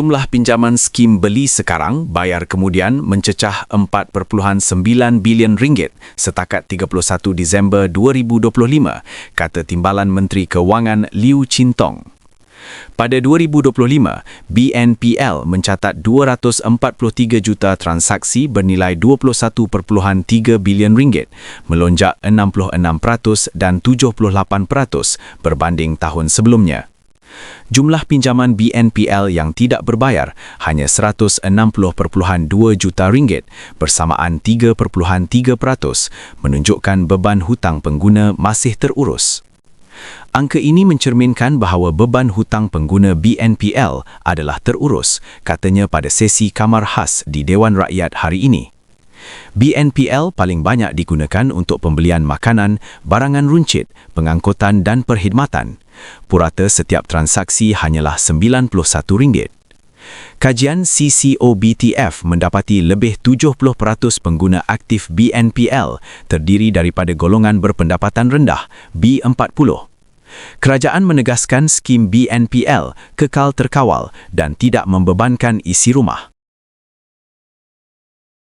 Jumlah pinjaman skim beli sekarang bayar kemudian mencecah 4.9 bilion ringgit setakat 31 Disember 2025, kata Timbalan Menteri Kewangan Liu Chintong. Pada 2025, BNPL mencatat 243 juta transaksi bernilai 21.3 bilion ringgit, melonjak 66% dan 78% berbanding tahun sebelumnya. Jumlah pinjaman BNPL yang tidak berbayar hanya 160.2 juta ringgit bersamaan 3.3% menunjukkan beban hutang pengguna masih terurus. Angka ini mencerminkan bahawa beban hutang pengguna BNPL adalah terurus, katanya pada sesi Kamar Khas di Dewan Rakyat hari ini. BNPL paling banyak digunakan untuk pembelian makanan, barangan runcit, pengangkutan dan perkhidmatan. Purata setiap transaksi hanyalah RM91. Kajian CCOBTF mendapati lebih 70% pengguna aktif BNPL terdiri daripada golongan berpendapatan rendah B40. Kerajaan menegaskan skim BNPL kekal terkawal dan tidak membebankan isi rumah.